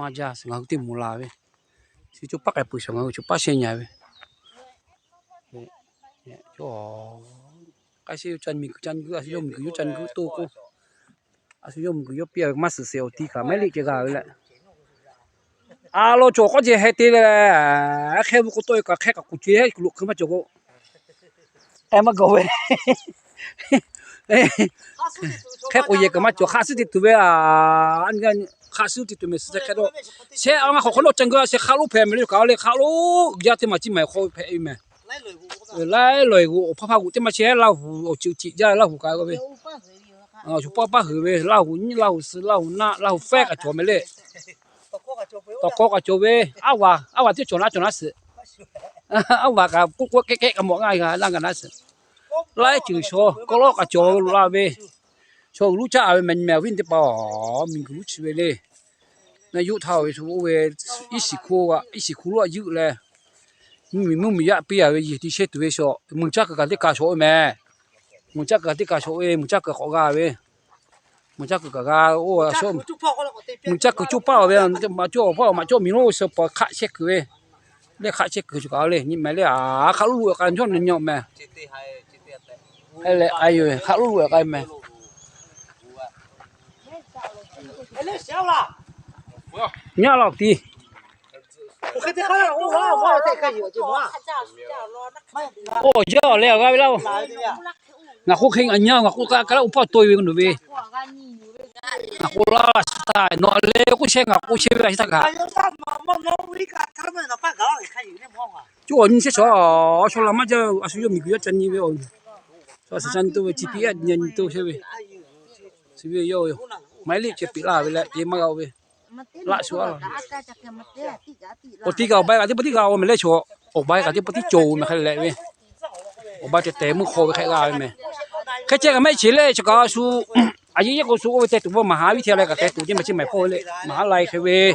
มาจ้าสงฆที่มูลาเวสิจุปักไอ้ผู้สงฆ์จุปัสเนียเวเนี่ยจ้าไอ้สิจันมีจันกูอ้สิยมกูจันกูตัวกูอ้สิยมกูยบเปียกมาสิเสียวตีขาไม่ิกเจ้าเลยอ้าลูจ้าก็เจ้เฮติเลยแค่บุกตัวเอก็แค่กับกยเจ้าลุกขึ้นมาจ้เอ็มก็เว้แค่กูเย่ก็มาจ้าข้าสิติดตัวอ่ะอันกันคาสุติตุเมสเซคโดเชื่อว่าเขโคนลจังก็เชื่อคาลุเพมเลยเขาเลยคาลุยาเตมาจิไม่คเพอิเมไลลอยกูไลลอยกูพอพะกูเตมาเชื่อเราหูจิจิยาเราหูกาก็เปวอ๋อชุปะปะหือเวเราหูนี่เราหูสือเราหูนาเราหูแฟกอะโจไม่เลตอกอกอะโจเวอาวาอาวาติโจนัาโจนั้นสิอาวากับกุกกเกกกะหมองายกาลังกะนาสไลจือโชกอลอกอะโจลาเวโชรู้จักเอาเป็นแมววิ่งที่ปอมีรู้ชื่อเลย na yu thao we thu we i si khu wa i si khu lo yu le mi mu mi ya pi ya we ti she tu we so mu cha ka ti ka so me mu cha ka ti ka so we mu cha ka ko ga we mu cha ka ga o so mu cha ka chu pa we ma cho pa ma cho mi no so pa kha che ku we le kha che ku ju ka le ni me le a kha lu e ka cho ne nyo me hay là ai rồi khá lúc rồi các em mày เนี่ยหรอกตีโอ้เยอะแลยวก็ไปแล้วงาคุกเฮงอันเนี้ยงาคุกก็แล้วอุปตัวเองหนูเว้ยงาคุกลาสตายนอนเลี้ยกูเชงงาคุกเชงไปสักการจู่อันนี้เสียชัวชัวละมาจะอาศัยมีกี่จันนี่เว้ยชัวสัจนตัวจีพีเอ็นยันตัวเชเว้ยสิเว้ยโย่ไม่รีบจะปิดลาไปแล้วิ่งมาเอาเว้ยละชัวร์ปุติกาใปกับที่ปติกาไม่เล่ชัวรออกใบาับที่ปุติโจไม่ใครเล่เว้ยออกใบจะเตะมุอโคไปใครลาไหมใครเจอกันไม่ชินเลยชกาชูอายุยี่กูสูงเตะตัวมหาวิทยาลัยกับเตะตัวที่มาชิมใหม่โคเลยมหาลัยใครเว้ย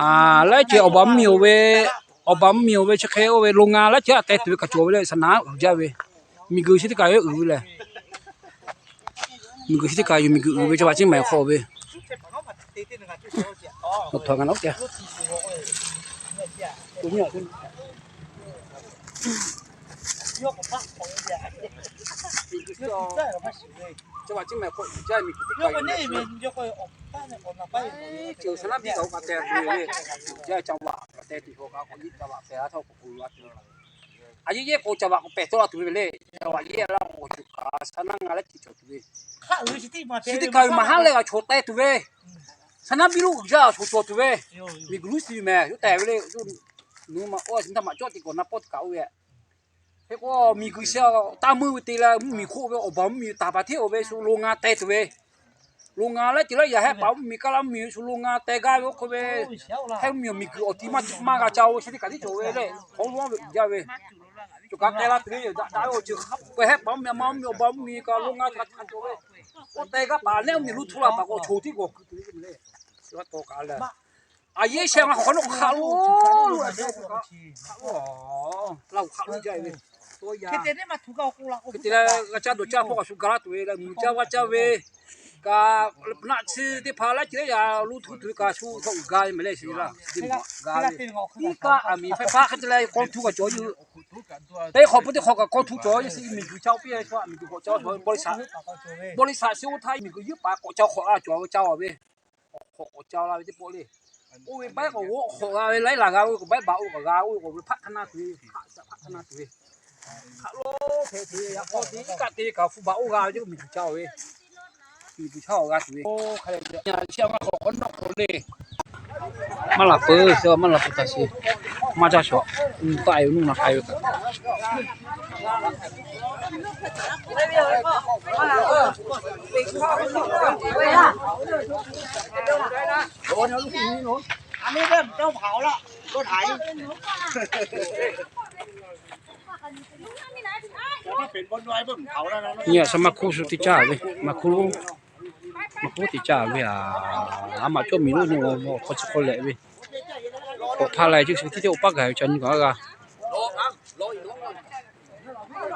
อ่า แล้วเจอเอาบัมมิวเว้ออกบัมมิวเว้ชักเฮโอเว้ลงงานแล้วเจอเตะตัวกับโจเลยสนามุจาเว้ยมีกูชิดกายอยู่เลยมีกูชิดกายอยู่มีกูเว้ยจะมาชิมไม่โอเวย một thằng ăn ốc kìa cũng nhỏ hơn cho bà chứ mẹ con chơi mình cái này mình cho coi ông ta này còn là bay chiều sáng đi cậu cà tè thì chơi chồng bà cà tè thì hồ cá còn ít cà bà tè thôi cũng vui quá chứ aji ye ko chaba ko peto la tuwe le wa ye la ko chuka sana ngale ki chotuwe ka lu chiti ma te chiti ka mahal le ga chotai tuwe 하나비루자소소트웨미글루시메요때에요누마어진짜맞죠이거나포트가우에해고미글샤따무때라미코베오밤미따바테오베수롱아때트웨롱아라지라야해밤미깔람미술롱아때가요코베해미미어티마마가자오시디까지조웨레공원야웨 cho các cái là thứ gì đã đã rồi chứ khắp cái hết bấm mẹ mắm nhiều bấm mì cả luôn ngay thật thật rồi ô tay các bà nếu mình lút thua là bà có chủ thì có cái thứ gì đấy ว่าโตกาเลยอาย่เชียงเขาขนมขาลูเราขาลูใจเลยตัวยาคือเต้นมาถูกเอากูละคิดเต้กระจาดจ้าพวกสุกราตัวเองมุจ้าว่าจ้าเวกานักซื้อที่พาละจีเลยาลูทุทุกาสู้เขากายไม่เลยสิละดีมากายนี่กาอามีไฟฟ้าขึ้นเลยคนทุกข์จอยอยู่แต่ขอพูดที่ขอกับคนทุกข์จ่อยสิมีกูเจ้า่ปี้ยก็มีกูเจ้าบริษัทบริษัทสิวไทยมีกูยึดปากกูเจ้าขออาจ่อยเจ้าเว้ khổ khổ chào lao chứ bộ đi ui bái của gỗ lấy là gao của bái bảo của gao ui của phát thân na tùy hạ sợ phát na tùy hạ lô thế thì hạ có tí cả tí cả phụ bảo gao chứ mình chào đi mình chào gao tùy ô khai nhà xem mà khổ con đọc khổ đi mà là phơi sao mà là phơi ta xí mà cha sọ ừ, tại nó là เนบนไวมเขาแ้วนะเนี่ยสมาคุสุติจ้าเลย มาคุมาคุติจ้าเลยอ่ะอามาจ้มีนู่นนี่โอ้คนสักคนและเว้ยพอพาอะไรจึงสุดที่เจ้าปักไก่จันก็อ่ะ